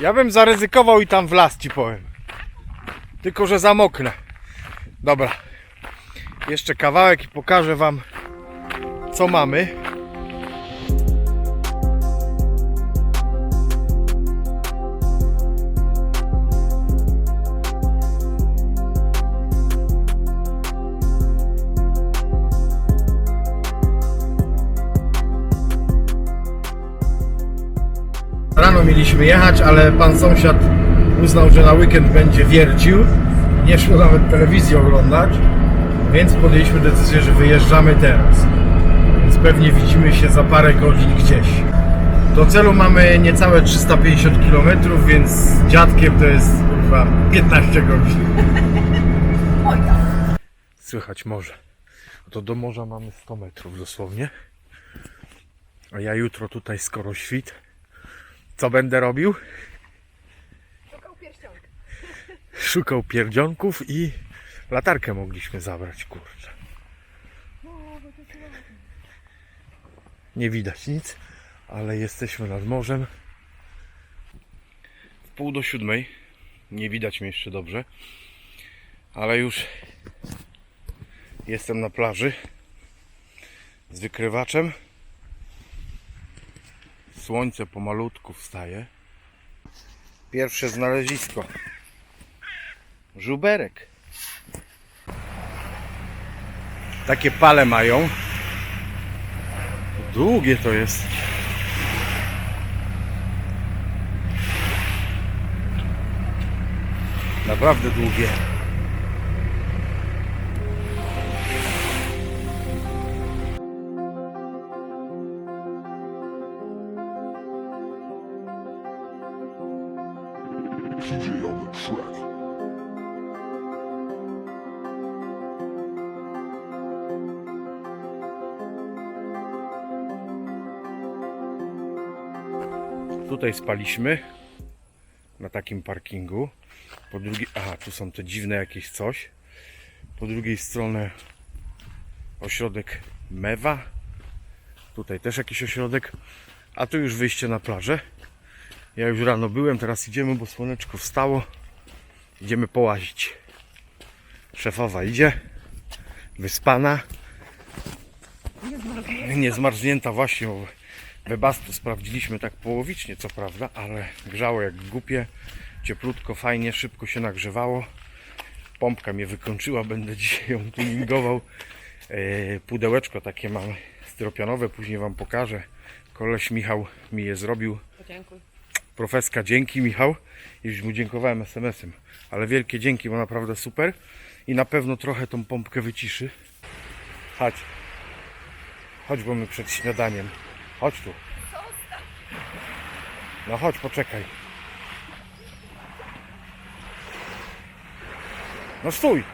Ja bym zaryzykował i tam w las ci powiem. Tylko, że zamoknę. Dobra. Jeszcze kawałek i pokażę wam co mamy. Mieliśmy jechać, ale pan sąsiad uznał, że na weekend będzie wiercił. Nie szło nawet telewizji oglądać, więc podjęliśmy decyzję, że wyjeżdżamy teraz. Więc pewnie widzimy się za parę godzin gdzieś. Do celu mamy niecałe 350 km, więc z dziadkiem to jest chyba 15 godzin. Słychać morze. To do morza mamy 100 metrów dosłownie. A ja jutro tutaj skoro świt. Co będę robił? Szukał pierścionka. Szukał pierdzionków i latarkę mogliśmy zabrać, kurczę. Nie widać nic, ale jesteśmy nad morzem. W pół do siódmej. Nie widać mnie jeszcze dobrze. Ale już jestem na plaży z wykrywaczem. Słońce pomalutku wstaje. Pierwsze znalezisko. Żuberek. Takie pale mają. Długie to jest. Naprawdę długie. Tutaj spaliśmy na takim parkingu. Po drugiej, aha, tu są te dziwne jakieś coś. Po drugiej stronie ośrodek Mewa. Tutaj też jakiś ośrodek. A tu już wyjście na plażę. Ja już rano byłem, teraz idziemy, bo słoneczko wstało. Idziemy połazić. Szefowa idzie. Wyspana. Nie zmarznięta właśnie, Webastu sprawdziliśmy tak połowicznie, co prawda, ale grzało jak głupie, cieplutko, fajnie, szybko się nagrzewało. Pompka mnie wykończyła, będę dzisiaj ją tuningował. E, Pudełeczko takie mam styropianowe, później Wam pokażę. Koleś Michał mi je zrobił. Podziękuj. Profeska, dzięki Michał. Już mu dziękowałem SMS-em, ale wielkie dzięki, bo naprawdę super. I na pewno trochę tą pompkę wyciszy. Chodź. Chodź, bo my przed śniadaniem. Chodź tu. No chodź, poczekaj. No stój.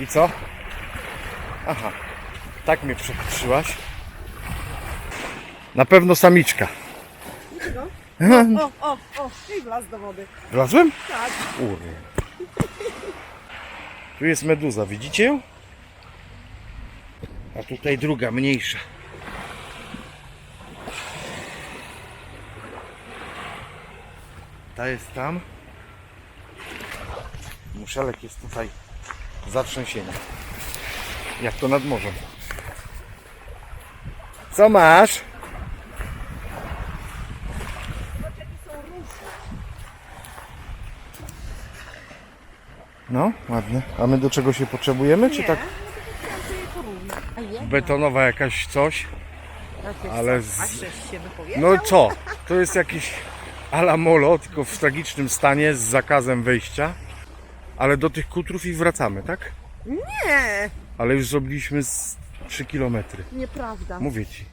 I co? Aha. Tak mnie przepatrzyłaś. Na pewno samiczka. Dlaczego? O, o, o, i wlazł do wody. Wlazłem? Tak. Kurde. Tu jest meduza, widzicie ją? A tutaj druga, mniejsza. Ta jest tam. Muszelek jest tutaj zatrzęsienia. Jak to nad morzem. Co masz? No, ładne. A my do czego się potrzebujemy, czy tak? Betonowa jakaś coś? Ale z-? No co? To jest jakiś ala molo, tylko w tragicznym stanie z zakazem wejścia. Ale do tych kutrów i wracamy, tak? Nie, Ale już zrobiliśmy z 3 km. nieprawda. Mówię ci.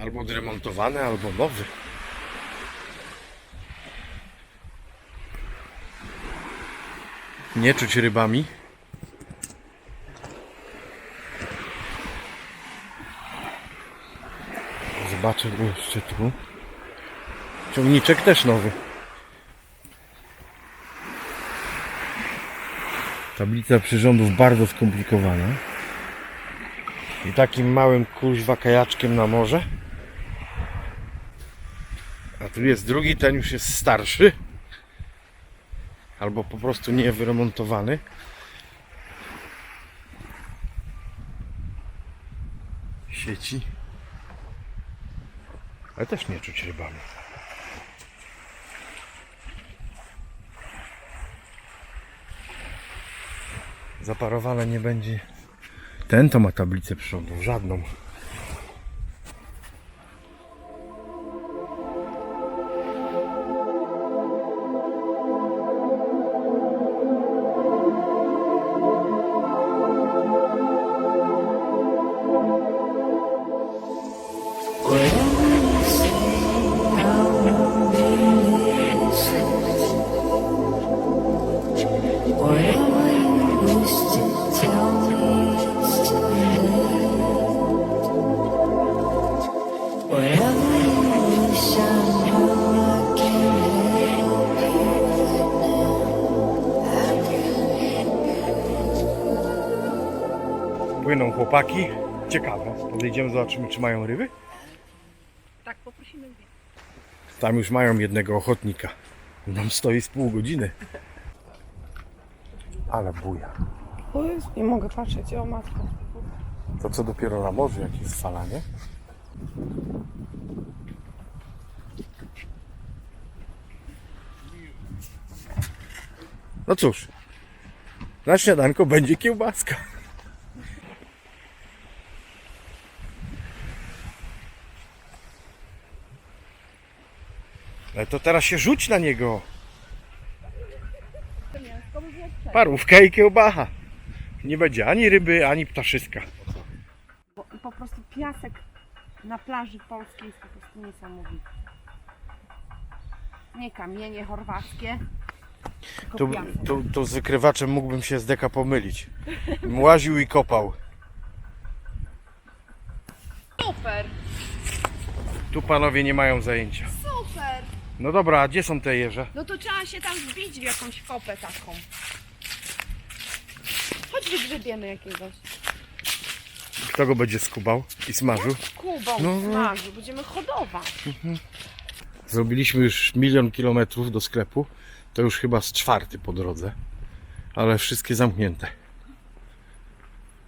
Albo odremontowany, albo nowy. Nie czuć rybami. Zobaczę jeszcze tu. Ciągniczek też nowy. Tablica przyrządów bardzo skomplikowana. I takim małym kuźwa kajaczkiem na morze. A tu jest drugi, ten już jest starszy. Albo po prostu nie wyremontowany. Sieci. Ale też nie czuć rybami. Zaparowane nie będzie. Ten to ma tablicę przodu, żadną. Chłopaki. Ciekawe. Podejdziemy, zobaczymy, czy mają ryby. Tak, poprosimy dwie. Tam już mają jednego ochotnika. Nam stoi z pół godziny. Ale buja. O Jezu, nie mogę patrzeć, o matko. To co dopiero na morzu, jak jest fala, nie? No cóż, na śniadanko będzie kiełbaska. Ale to teraz się rzuć na niego. Parówka i kiełbacha. Nie będzie ani ryby, ani ptaszyska. Bo po prostu piasek na plaży polskiej jest po prostu niesamowity. Nie kamienie chorwackie, tylko piasek. tu z wykrywaczem mógłbym się z deka pomylić. Łaził i kopał. Super, Tu panowie nie mają zajęcia. No dobra, a gdzie są te jeże? No to trzeba się tam wbić w jakąś kopę taką. Chodź wygrzebiemy jakiegoś. Kto go będzie skubał i smażył? Kubą No, no. będziemy hodować. Zrobiliśmy już milion kilometrów do sklepu. To już chyba z czwarty po drodze. Ale wszystkie zamknięte.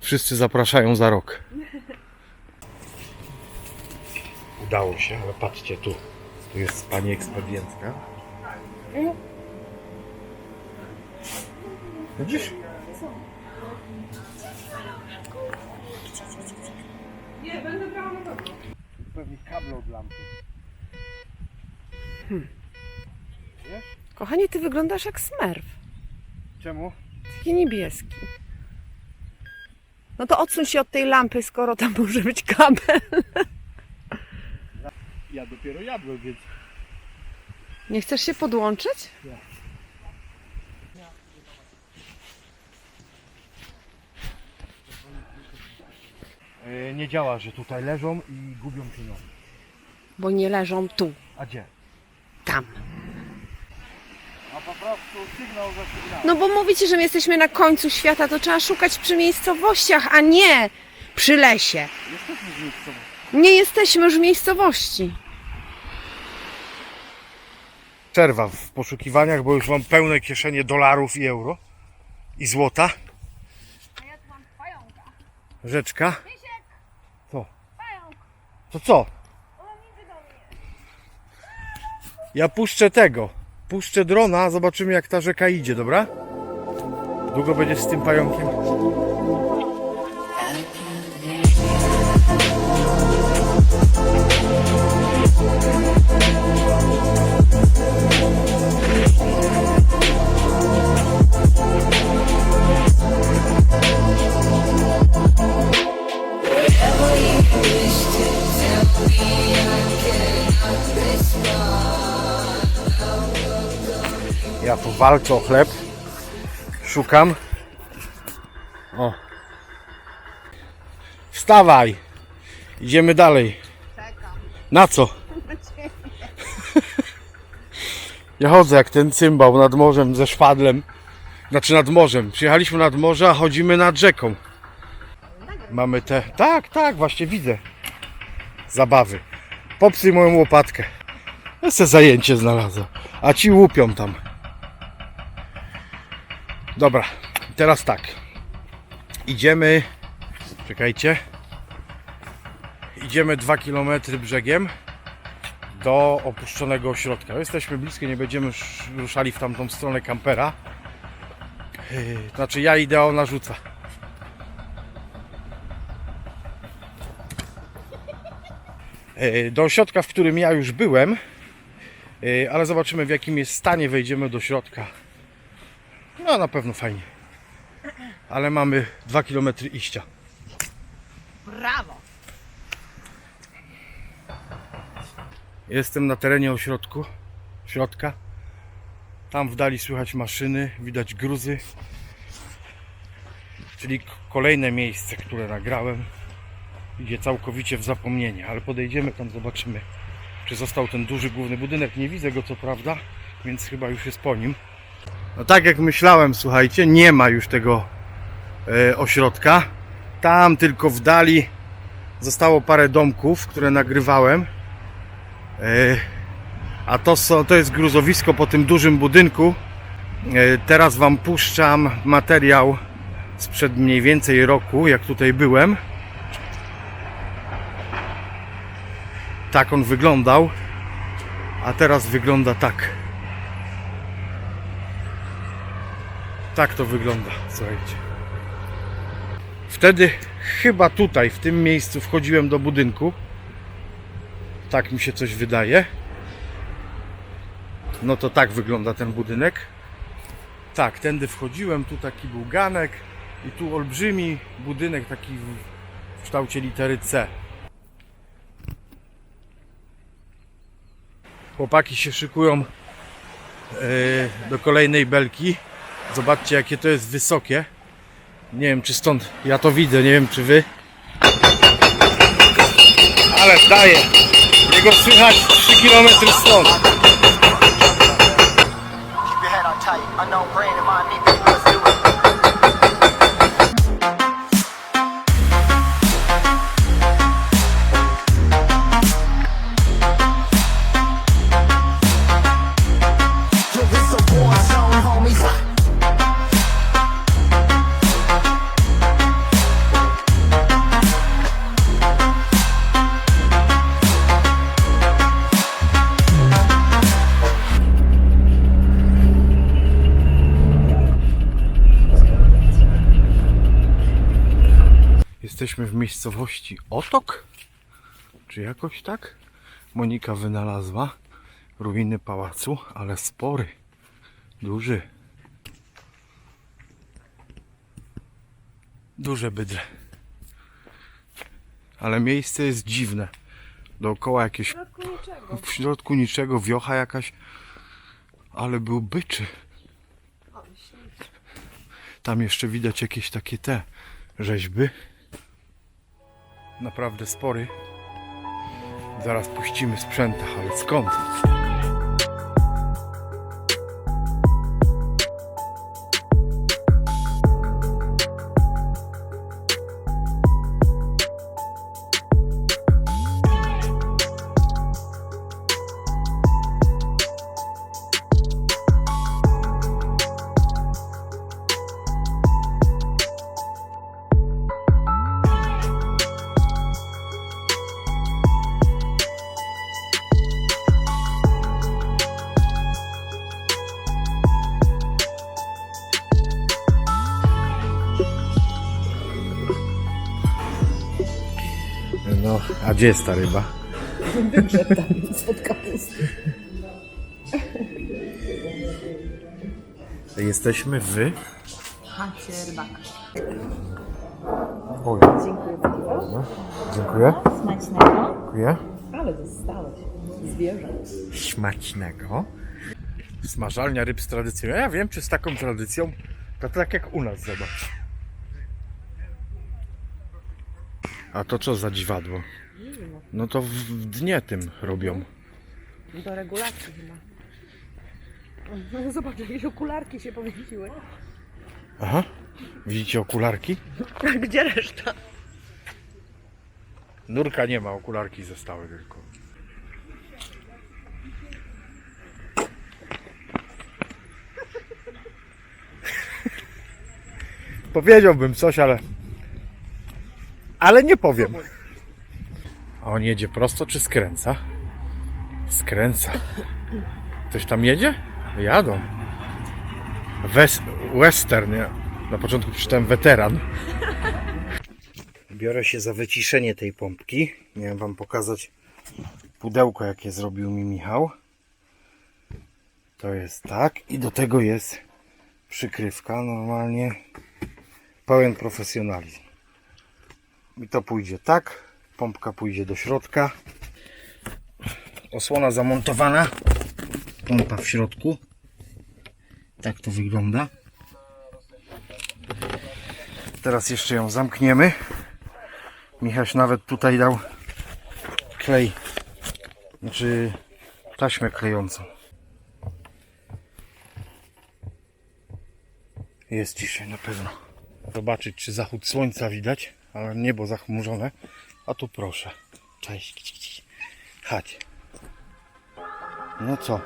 Wszyscy zapraszają za rok. Udało się, ale patrzcie tu. Tu jest pani ekspedientka. Widzisz? Nie, będę brała na pewno. Pewnie kable od lampy. Kochanie, ty wyglądasz jak smerf. Czemu? Taki niebieski. No to odsuń się od tej lampy, skoro tam może być kabel. Ja dopiero jadłem, więc Nie chcesz się podłączyć? E, nie działa, że tutaj leżą i gubią pieniądze. Bo nie leżą tu, A gdzie? tam. A po prostu sygnał za sygnał. No bo mówicie, że my jesteśmy na końcu świata, to trzeba szukać przy miejscowościach, a nie przy lesie. Jesteśmy z miejscowości. Nie jesteśmy już w miejscowości. Przerwa w poszukiwaniach, bo już mam pełne kieszenie dolarów i euro. I złota. A ja tu mam pająka. Rzeczka. Misiek, Co? pająk. To co? On idzie do mnie. Ja puszczę tego. Puszczę drona, zobaczymy jak ta rzeka idzie, dobra? Długo będziesz z tym pająkiem? Ja tu walczę o chleb. Szukam. O. Wstawaj. Idziemy dalej. Na co? Ja chodzę jak ten cymbał nad morzem ze szpadlem. Znaczy nad morzem. Przyjechaliśmy nad morze, a chodzimy nad rzeką. Mamy te. Tak, tak, właśnie widzę. Zabawy. Popsuj moją łopatkę. Ja se zajęcie znalazłem. A ci łupią tam. Dobra, teraz tak. Idziemy. Czekajcie. Idziemy 2 km brzegiem do opuszczonego ośrodka. Jesteśmy blisko, nie będziemy sz- ruszali w tamtą stronę kampera. Yy, Znaczy ja idę, a ona rzuca. Yy, Do ośrodka, w którym ja już byłem, yy, ale zobaczymy w jakim jest stanie, wejdziemy do środka. No na pewno fajnie. Ale mamy 2 km iścia. Brawo! Jestem na terenie ośrodku, środka. Tam w dali słychać maszyny, widać gruzy. Czyli kolejne miejsce, które nagrałem, idzie całkowicie w zapomnienie, ale podejdziemy tam, zobaczymy, czy został ten duży główny budynek. Nie widzę go co prawda, więc chyba już jest po nim. No tak jak myślałem, słuchajcie, nie ma już tego e, ośrodka. Tam tylko w dali zostało parę domków, które nagrywałem. E, A to, to jest gruzowisko po tym dużym budynku. E, Teraz Wam puszczam materiał sprzed mniej więcej roku, jak tutaj byłem. Tak on wyglądał, a teraz wygląda tak. Tak to wygląda, słuchajcie. Wtedy chyba tutaj, w tym miejscu wchodziłem do budynku. Tak mi się coś wydaje. No to tak wygląda ten budynek. Tak, tędy wchodziłem, tu taki był ganek i tu olbrzymi budynek taki w, kształcie litery C. Chłopaki się szykują e, do kolejnej belki. Zobaczcie jakie to jest wysokie. Nie wiem czy stąd ja to widzę, nie wiem czy wy. Ale daje. Jego słychać 3 km stąd. W miejscowości Otok? Czy jakoś tak? Monika wynalazła ruiny pałacu, ale spory, duży. Duże bydle. Ale miejsce jest dziwne. Dookoła jakieś w środku niczego, wiocha jakaś, ale był byczy. Tam jeszcze widać jakieś takie te rzeźby. Naprawdę spory. Zaraz puścimy sprzęta, ale skąd? A gdzie jest ta ryba? Jesteśmy w... Chacie rybaka. Oj. Dziękuję bardzo. Dziękuję. Smacznego. Dziękuję. Ale zostałeś. Zwierzę. Smacznego. Smażalnia ryb z tradycją. Ja wiem, czy z taką tradycją, to tak jak u nas, zobacz. A to co za dziwadło? No to w, w dnie tym robią. No. Do regulacji chyba. No Zobacz, jakieś okularki się powiesiły. Aha. Widzicie okularki? A gdzie reszta? Nurka nie ma, okularki zostały tylko. Powiedziałbym coś, ale... Ale nie powiem. A on jedzie prosto czy skręca? Skręca. Ktoś tam jedzie? Jadą. Wes western. Ja na początku przeczytałem weteran. Biorę się za wyciszenie tej pompki. Miałem wam pokazać pudełko, jakie zrobił mi Michał. To jest tak. I do tego jest przykrywka. Normalnie pełen profesjonalizm. I to pójdzie tak. Pompka pójdzie do środka. Osłona zamontowana. Pompa w środku. Tak to wygląda. Teraz jeszcze ją zamkniemy. Michaś nawet tutaj dał klej. Znaczy taśmę klejącą. Jest ciszej na pewno. Zobaczyć czy zachód słońca widać, ale niebo zachmurzone. A tu proszę. Cześć. Chodź. No co?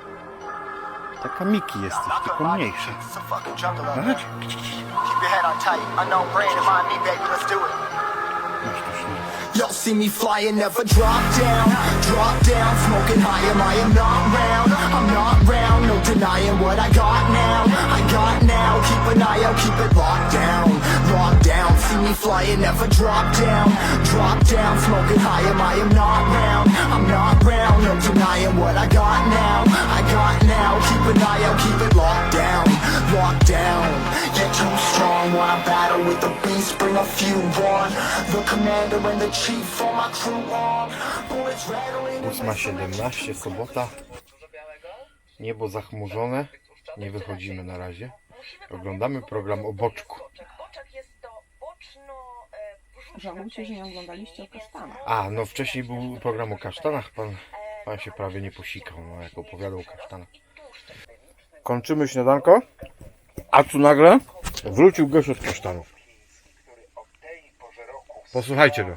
Taka Miki jesteś, tylko mniejsza. Y'all see me flying, never drop down. Drop down, smoking high, am I am not round. I'm not round, no denying what I got now. I got now, keep an eye out, keep it locked down. Down, see me flying, never drop down. Drop down, smoking high, am I am not round. I'm not round, no denying what I got now. I got now, keep an eye out, keep it locked down. Locked down, you're too strong. Wanna battle with the beast, bring a few on. The commander and the chief for my crew on. Bullets rattling. 8.17, sobota. Niebo zachmurzone. Nie wychodzimy na razie. Oglądamy program o boczku. E, Żałujcie, że nie oglądaliście o kasztanach. A, no wcześniej był program o kasztanach. Pan, pan się prawie nie posikał, no jak opowiadał o kasztanach. Kończymy śniadanko. A tu nagle wrócił gość od kasztanów. Posłuchajcie go.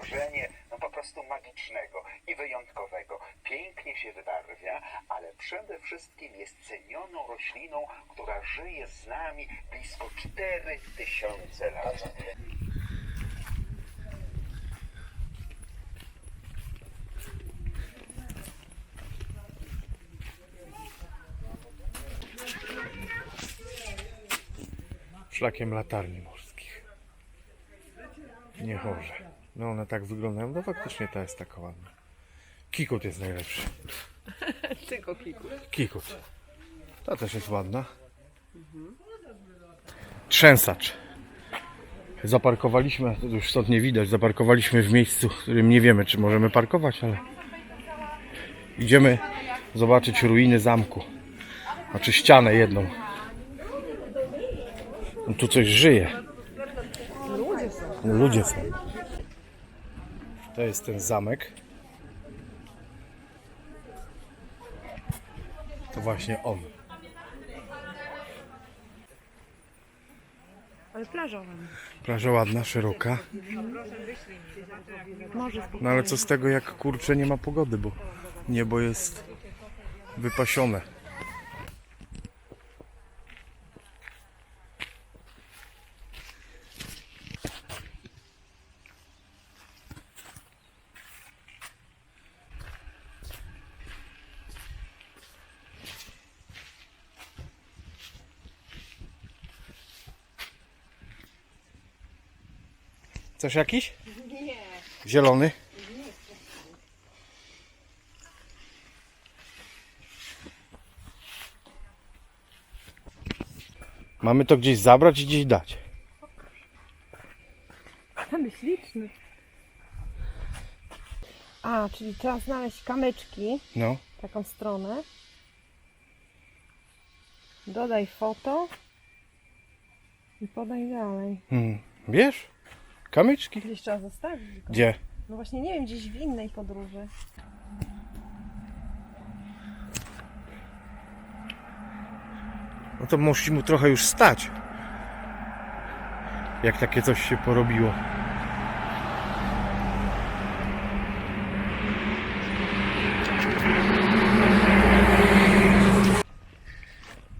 wrażenie no po prostu magicznego i wyjątkowego. Pięknie się wybarwia, ale przede wszystkim jest cenioną rośliną, która żyje z nami blisko 4000 lat. Szlakiem latarni morskich. Niechorze. No one tak wyglądają. No faktycznie ta jest taka ładna. Kikut jest najlepszy. Tylko kilku. Kikut. Ta też jest ładna. Trzęsacz. Zaparkowaliśmy, to już stąd nie widać, zaparkowaliśmy w miejscu, w którym nie wiemy, czy możemy parkować, ale idziemy zobaczyć ruiny zamku. Znaczy ścianę jedną. No tu coś żyje. Ludzie są. Ludzie są. To jest ten zamek. To właśnie on. Ale plaża ładna. Plaża ładna, szeroka. No ale co z tego, jak kurczę nie ma pogody, bo niebo jest wypasione. Coś jakiś? Nie. Zielony? Mamy to gdzieś zabrać i gdzieś dać. Tam śliczny. A, czyli trzeba znaleźć kamyczki, No. taką stronę. Dodaj foto i podaj dalej. Hmm. Wiesz? Kamyczki? Gdzieś trzeba zostawić. go. Gdzie? No właśnie nie wiem, gdzieś w innej podróży. No to musi mu trochę już stać. Jak takie coś się porobiło.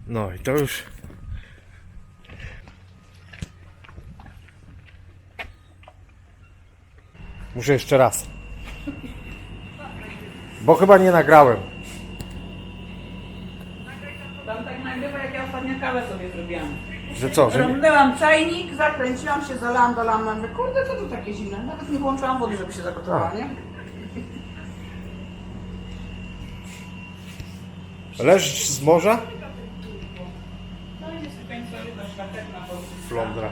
No i to już Muszę jeszcze raz. Bo chyba nie nagrałem. Tam tak nagrywa, jak ja ostatnio kawę sobie zrobiłam. Że co? Że... Rozmyłam czajnik, zakręciłam się, zalałam, dolałam, mówię, kurde, co tu takie zimne? Nawet nie włączyłam wody, żeby się zagotowała, nie? Leżysz z morza? No Flądra.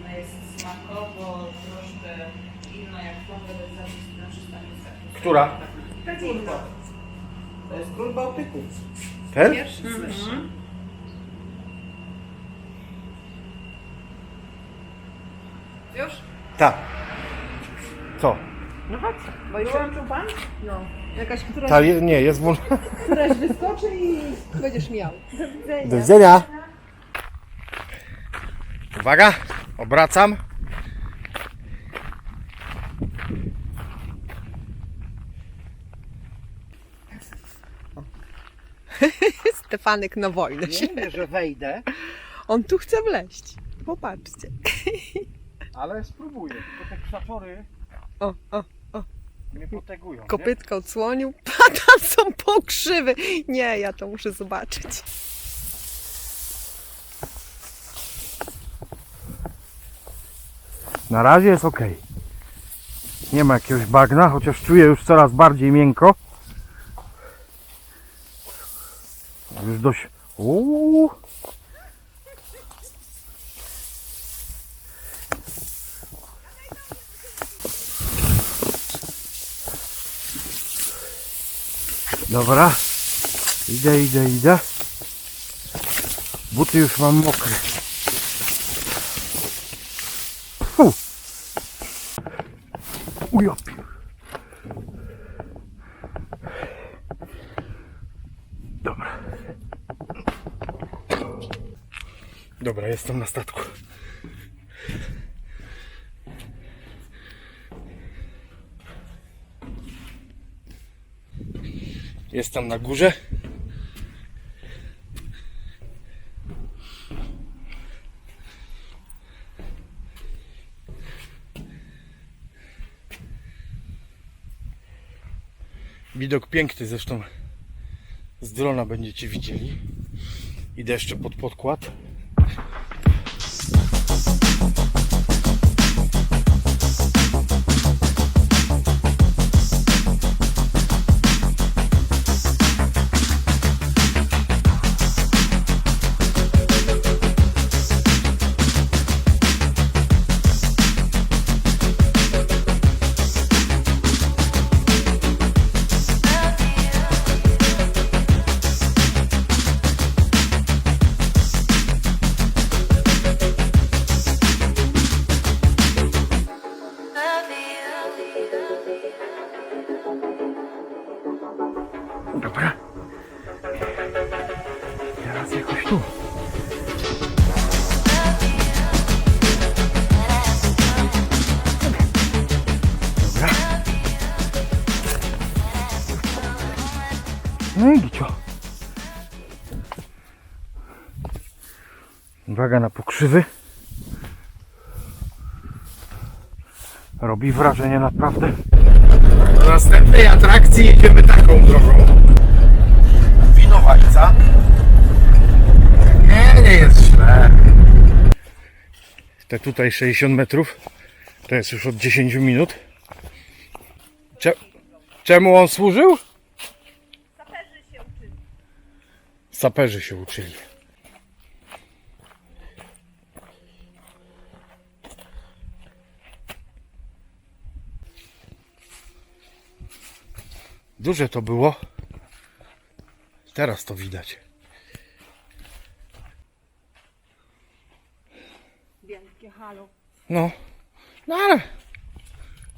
ona jest smakowo, troszkę inna jak flądra bez zapisu na przystanie. Która? To jest król Bałtyku. Ten? Już? Tak. Co? No chodź. Bo jeszcze Wyłączył pan? no, jakaś któraś, Ta, je- nie, jest włączona. któraś wyskoczy i będziesz miał. Do widzenia. Do widzenia. Uwaga, obracam. Stefanek na wojnę. Nie, że wejdę, On tu chce wleźć. Popatrzcie. ale spróbuję. Tylko te krzaczory O, o, mnie potegują. nie? kopytko odsłonił. A tam są pokrzywy. Nie, ja to muszę zobaczyć. Na razie jest ok. Nie ma jakiegoś bagna, chociaż czuję już coraz bardziej miękko. Już dość. Uuu. Dobra. Idę, idę, idę. Buty już mam mokre. Jestem na statku. Na górze. Widok piękny, zresztą z drona będziecie widzieli. Idę jeszcze pod podkład. No i gicio. Uwaga na pokrzywy. Robi wrażenie naprawdę. Do następnej atrakcji jedziemy taką drogą. Winowajca. Nie, nie jest źle. Te tutaj 60 metrów to jest już od 10 minut. Cze- czemu on służył? Saperzy się uczyli. Duże to było. Teraz to widać. Wielkie halo. No, no ale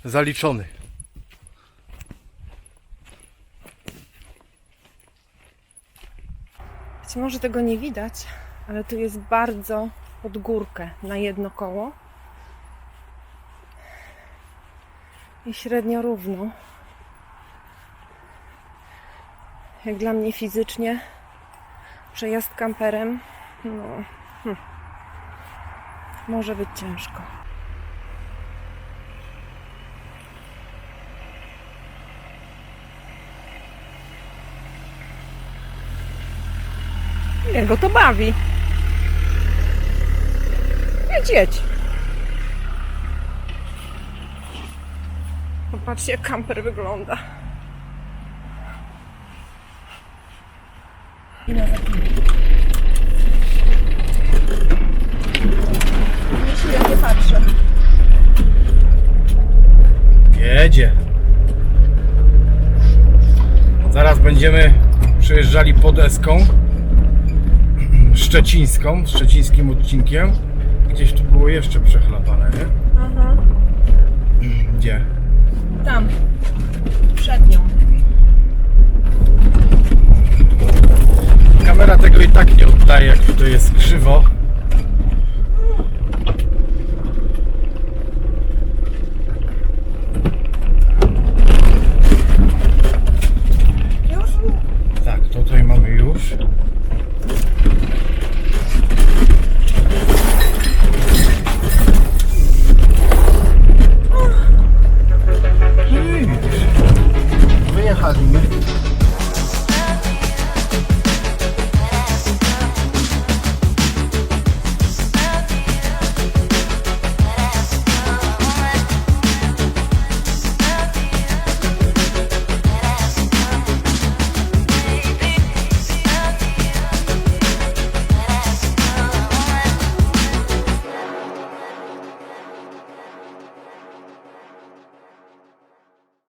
zaliczony. Być może tego nie widać, ale tu jest bardzo pod górkę na jedno koło. I średnio równo. Jak dla mnie fizycznie przejazd kamperem no, hm, może być ciężko. Jak go to bawi. Jedź, jedź. Popatrzcie, jak kamper wygląda. Ja nie patrzę. Jedzie. Zaraz będziemy przejeżdżali pod Eską Szczecińską, szczecińskim odcinkiem. Gdzieś tu było jeszcze przechlapane, nie? Aha, Gdzie? tam. Przed nią. Kamera tego i tak nie oddaje, jak tutaj jest krzywo.